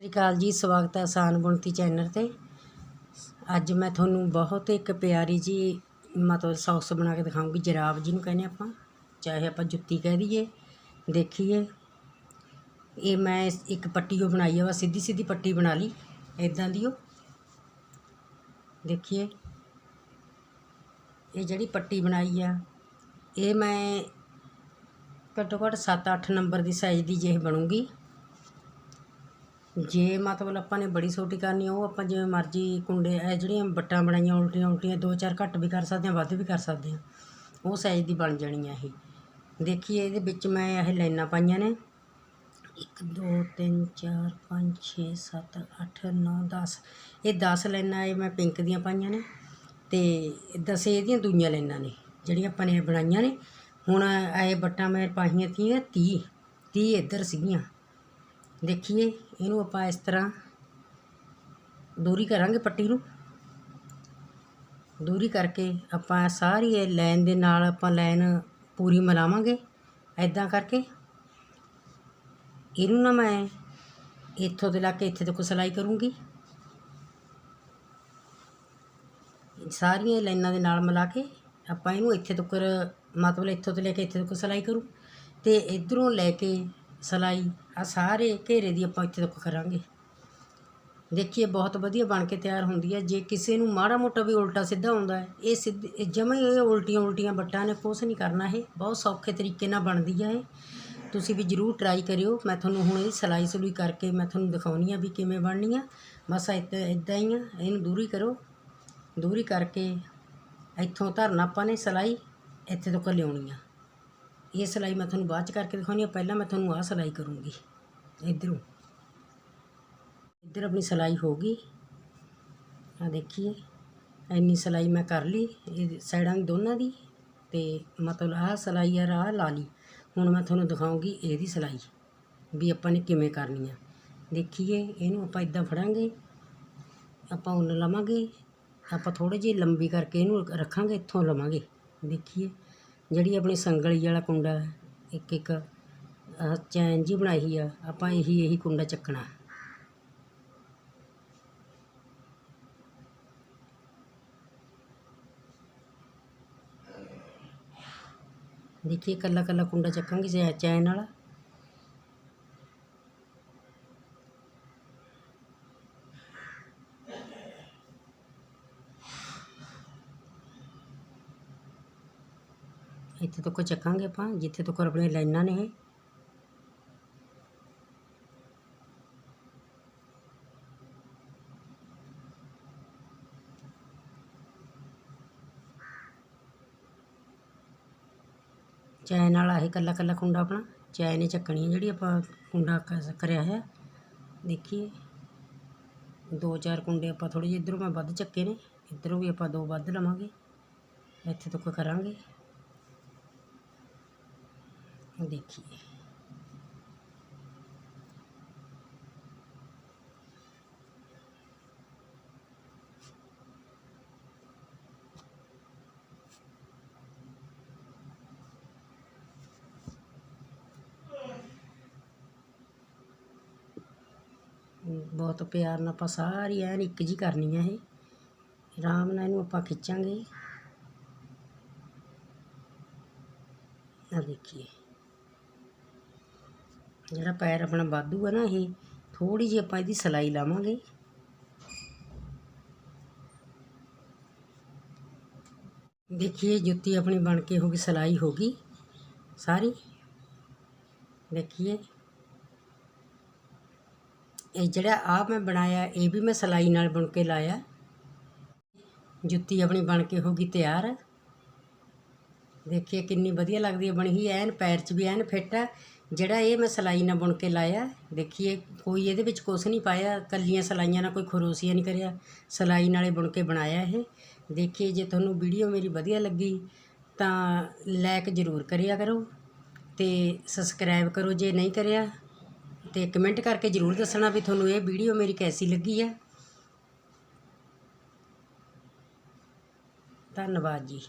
ਸਤਿ ਸ਼੍ਰੀ ਜੀ, ਸਵਾਗਤ ਹੈ ਆਸਾਨ ਬੁਣਤੀ ਚੈਨਲ ਤੇ। ਅੱਜ ਮੈਂ ਤੁਹਾਨੂੰ ਬਹੁਤ ਇੱਕ ਪਿਆਰੀ ਜੀ ਮਤਲਬ ਸੌਕਸ ਬਣਾ ਕੇ ਦਿਖਾਉਂਗੀ, ਜਰਾਬ ਜਿਹਨੂੰ ਕਹਿੰਦੇ ਆਪਾਂ। ਚਾਹੇ ਆਪਾਂ ਜੁੱਤੀ ਕਹਿ ਦਈਏ, ਦੇਖੀਏ। ਇਹ ਮੈਂ ਇੱਕ ਪੱਟੀ ਉਹ ਬਣਾਈ ਆ ਵਾ ਸਿੱਧੀ ਸਿੱਧੀ ਪੱਟੀ ਬਣਾ ਲਈ ਇਦਾਂ ਦੀ ਉਹ। ਦੇਖੀਏ। ਇਹ ਜਿਹੜੀ ਪੱਟੀ ਬਣਾਈ ਆ, ਇਹ ਮੈਂ ਘੱਟੋ ਘੱਟ 7-8 ਨੰਬਰ ਦੀ ਸਾਈਜ਼ ਦੀ ਜੇ ਬਣੂਗੀ। ਜੇ ਮਤਲਬ ਆਪਾਂ ਨੇ ਬੜੀ ਛੋਟੀ ਕਰਨੀ ਉਹ ਆਪਾਂ ਜਿਵੇਂ ਮਰਜ਼ੀ ਕੁੰਡੇ, ਇਹ ਜਿਹੜੀਆਂ ਵੱਟਾਂ ਬਣਾਈਆਂ, ਉਲਟੀਆਂ ਉਲਟੀਆਂ, ਦੋ ਚਾਰ ਘੱਟ ਵੀ ਕਰ ਸਕਦੇ ਹਾਂ ਵੱਧ ਵੀ ਕਰ ਸਕਦੇ ਹਾਂ ਉਹ ਸਾਈਜ਼ ਦੀ ਬਣ ਜਾਣੀ ਆ ਇਹ। ਦੇਖੀਏ ਇਹਦੇ ਵਿੱਚ ਮੈਂ ਇਹ ਲਾਈਨਾਂ ਪਾਈਆਂ ਨੇ। 1 2 3 4 5 6 7 8 9 10 ਇਹ 10 ਲਾਈਨਾਂ ਇਹ ਮੈਂ ਪਿੰਕ ਦੀਆਂ ਪਾਈਆਂ ਨੇ ਤੇ 10 ਇਹਦੀਆਂ ਦੂਈਆਂ ਲਾਈਨਾਂ ਨੇ, ਜਿਹੜੀਆਂ ਆਪਾਂ ਨੇ ਬਣਾਈਆਂ ਨੇ। ਹੁਣ ਇਹ ਬੱਟਾਂ ਮੈਂ ਪਾਈਆਂ ਤੀਆਂ 30 30 ਇੱਧਰ ਸੀਗੀਆਂ। ਦੇਖੀਏ, ਇਹਨੂੰ ਆਪਾਂ ਇਸ ਤਰ੍ਹਾਂ ਦੂਰੀ ਕਰਾਂਗੇ ਪੱਟੀ ਨੂੰ। ਦੂਰੀ ਕਰਕੇ ਆਪਾਂ ਸਾਰੀ ਇਹ ਲਾਈਨ ਦੇ ਨਾਲ ਆਪਾਂ ਲਾਈਨ ਪੂਰੀ ਮਿਲਾਵਾਂਗੇ ਐਦਾਂ ਕਰਕੇ। ਇਹਨੂੰ ਨਾ ਮੈਂ ਇੱਥੋਂ ਤੋਂ ਲਾ ਕੇ ਇੱਥੇ ਤੱਕ ਸਿਲਾਈ ਕਰੂੰਗੀ। ਸਾਰੀਆਂ ਲਾਈਨਾਂ ਦੇ ਨਾਲ ਮਿਲਾ ਕੇ ਆਪਾਂ ਇਹਨੂੰ ਇੱਥੇ ਤੱਕ, ਮਤਲਬ ਇੱਥੋਂ ਤੋਂ ਲੈ ਕੇ ਇੱਥੇ ਤੱਕ ਸਿਲਾਈ ਕਰੂ। ਤੇ ਇਧਰੋਂ ਲੈ ਕੇ ਸਿਲਾਈ ਆ ਸਾਰੇ ਘੇਰੇ ਦੀ ਆਪਾਂ ਇੱਥੇ ਤੱਕ ਕਰਾਂਗੇ। ਦੇਖੀਏ, ਬਹੁਤ ਵਧੀਆ ਬਣ ਕੇ ਤਿਆਰ ਹੁੰਦੀ ਹੈ। ਜੇ ਕਿਸੇ ਨੂੰ ਮਾੜਾ ਮੋਟਾ ਵੀ ਉਲਟਾ ਸਿੱਧਾ ਹੁੰਦਾ ਹੈ, ਇਹ ਸਿੱਧੇ ਜਮੇ ਇਹ ਉਲਟੀਆਂ ਉਲਟੀਆਂ ਬੱਟਾਂ ਨੇ, ਕੁਛ ਨਹੀਂ ਕਰਨਾ ਇਹ। ਬਹੁਤ ਸੌਖੇ ਤਰੀਕੇ ਨਾਲ ਬਣਦੀ ਹੈ ਇਹ। ਤੁਸੀਂ ਵੀ ਜਰੂਰ ਟਰਾਈ ਕਰਿਓ। ਮੈਂ ਤੁਹਾਨੂੰ ਹੁਣ ਇਹ ਸਿਲਾਈ ਸਲੂਈ ਕਰਕੇ ਮੈਂ ਤੁਹਾਨੂੰ ਦਿਖਾਉਣੀ ਆ ਵੀ ਕਿਵੇਂ ਬਣਨੀ ਆ। ਬਸ ਇੱਦਾਂ ਇੱਦਾਂ ਹੀ ਆ, ਇਹਨੂੰ ਦੂਰੀ ਕਰੋ। ਦੂਰੀ ਕਰਕੇ ਇੱਥੋਂ ਧਰਨਾ ਆਪਾਂ ਨੇ ਸਿਲਾਈ ਇੱਥੇ ਤੱਕ ਲਿਆਉਣੀ ਆ। ਇਹ ਸਿਲਾਈ ਮੈਂ ਤੁਹਾਨੂੰ ਬਾਅਦ ਚ ਕਰਕੇ ਦਿਖਾਉਣੀ ਆ, ਪਹਿਲਾਂ ਮੈਂ ਤੁਹਾਨੂੰ ਆਹ ਸਿਲਾਈ ਕਰੂੰਗੀ, ਇਧਰੋਂ। ਇੱਧਰ ਆਪਣੀ ਸਿਲਾਈ ਹੋ ਗਈ। ਆ ਦੇਖੀਏ ਇੰਨੀ ਸਿਲਾਈ ਮੈਂ ਕਰ ਲਈ, ਇਹ ਸਾਈਡਾਂ ਦੀ ਦੋਨਾਂ ਦੀ, ਤੇ ਮਤਲਬ ਆਹ ਸਿਲਾਈ ਆ ਰਾਹ ਲਾ ਲਈ। ਹੁਣ ਮੈਂ ਤੁਹਾਨੂੰ ਦਿਖਾਉਂਗੀ ਇਹਦੀ ਸਿਲਾਈ, ਵੀ ਆਪਾਂ ਨੇ ਕਿਵੇਂ ਕਰਨੀ ਆ। ਦੇਖੀਏ, ਇਹਨੂੰ ਆਪਾਂ ਇਦਾਂ ਫੜਾਂਗੇ, ਆਪਾਂ ਉੱਨ ਲਵਾਂਗੇ, ਆਪਾਂ ਥੋੜੀ ਜਿਹੀ ਲੰਬੀ ਕਰਕੇ ਇਹਨੂੰ ਰੱਖਾਂਗੇ, ਇੱਥੋਂ ਲਵਾਂਗੇ। ਦੇਖੀਏ। ਜਿਹੜੀ ਆਪਣੀ ਸੰਗਲੀ ਵਾਲਾ ਕੁੰਡਾ ਇੱਕ ਇੱਕ ਆਹ ਚੈਨ ਜੀ ਬਣਾਈ ਆ, ਆਪਾਂ ਇਹੀ ਇਹੀ ਕੁੰਡਾ ਚੱਕਣਾ। ਦੇਖੀਏ ਕੱਲਾ ਕੱਲਾ ਕੁੰਡਾ ਚੱਕਾਂਗੇ ਚੈ- ਚੈਨ ਵਾਲਾ। ਇੱਥੇ ਤੋਂ ਚੱਕਾਂਗੇ ਆਪਾਂ, ਜਿੱਥੇ ਤੋਂ ਆਪਣੀਆਂ ਲਾਈਨਾਂ ਨੇ ਇਹ। ਚੈਨ ਵਾਲਾ ਇਹ ਕੱਲਾ ਕੱਲਾ ਕੁੰਡਾ ਆਪਣਾ ਚੈਨ ਹੀ ਚੱਕਣੀ ਹੈ ਜਿਹੜੀ ਆਪਾਂ ਕੁੰਡਾ ਕਰਿਆ ਹੈ ਦੇਖੀਏ, ਦੋ ਚਾਰ ਕੁੰਡੇ ਆਪਾਂ ਥੋੜੇ ਜਿਹੇ ਇਧਰੋਂ ਮੈਂ ਵੱਧ ਚੱਕੇ ਨੇ, ਇਧਰੋਂ ਵੀ ਆਪਾਂ ਦੋ ਵੱਧ ਲਵਾਂਗੇ। ਇੱਥੇ ਤੱਕ ਕਰਾਂਗੇ। ਦੇਖੀਏ ਬਹੁਤ ਪਿਆਰ ਨਾਲ ਆਪਾਂ ਸਾਰੀ ਐਨ ਇੱਕ ਜੀ ਕਰਨੀ ਹੈ ਇਹ ਆਰਾਮ ਨਾਲ ਇਹਨੂੰ ਆਪਾਂ ਖਿੱਚਾਂਗੇ ਆ ਦੇਖੀਏ ਜਿਹੜਾ ਪੈਰ ਆਪਣਾ ਵਾਧੂ ਹੈ ਨਾ ਇਹ ਥੋੜੀ ਜਿਹੀ ਆਪਾਂ ਇਹਦੀ ਸਿਲਾਈ ਲਾਵਾਂਗੇ। ਦੇਖੀਏ ਜੁੱਤੀ ਆਪਣੀ ਬਣ ਕੇ ਹੋ ਗਈ, ਸਿਲਾਈ ਹੋ ਗਈ ਸਾਰੀ। ਦੇਖੀਏ। ਇਹ ਜਿਹੜਾ ਆ ਮੈਂ ਬਣਾਇਆ, ਇਹ ਵੀ ਮੈਂ ਸਿਲਾਈ ਨਾਲ ਬੁਣ ਕੇ ਲਾਇਆ। ਜੁੱਤੀ ਆਪਣੀ ਬਣ ਕੇ ਹੋ ਗਈ ਤਿਆਰ। ਦੇਖੀਏ ਕਿੰਨੀ ਵਧੀਆ ਲੱਗਦੀ ਹੈ, ਬਣੀ ਹੀ ਐਨ, ਪੈਰ 'ਚ ਵੀ ਐਨ ਫਿੱਟ ਹੈ ਜਿਹੜਾ ਇਹ ਮੈਂ ਸਿਲਾਈ ਨਾਲ ਬੁਣ ਕੇ ਲਾਇਆ, ਦੇਖੀਏ, ਕੋਈ ਇਹਦੇ ਵਿੱਚ ਕੁਛ ਨਹੀਂ ਪਾਇਆ ਕੱਲੀਆਂ ਸਿਲਾਈਆਂ ਨਾਲ ਕੋਈ ਖਰੋਸੀਆ ਨਹੀਂ ਕਰਿਆ। ਸਿਲਾਈ ਨਾਲੇ ਬੁਣ ਕੇ ਬਣਾਇਆ ਇਹ। ਦੇਖੀਏ, ਜੇ ਤੁਹਾਨੂੰ ਵੀਡੀਓ ਮੇਰੀ ਵਧੀਆ ਲੱਗੀ, ਤਾਂ ਲਾਈਕ ਜ਼ਰੂਰ ਕਰਿਆ ਕਰੋ ਤੇ ਸਬਸਕ੍ਰਾਈਬ ਕਰੋ ਜੇ ਨਹੀਂ ਕਰਿਆ ਤੇ ਕਮੈਂਟ ਕਰਕੇ ਜ਼ਰੂਰ ਦੱਸਣਾ ਵੀ ਤੁਹਾਨੂੰ ਇਹ ਵੀਡੀਓ ਮੇਰੀ ਕੈਸੀ ਲੱਗੀ ਹੈ ਧੰਨਵਾਦ ਜੀ।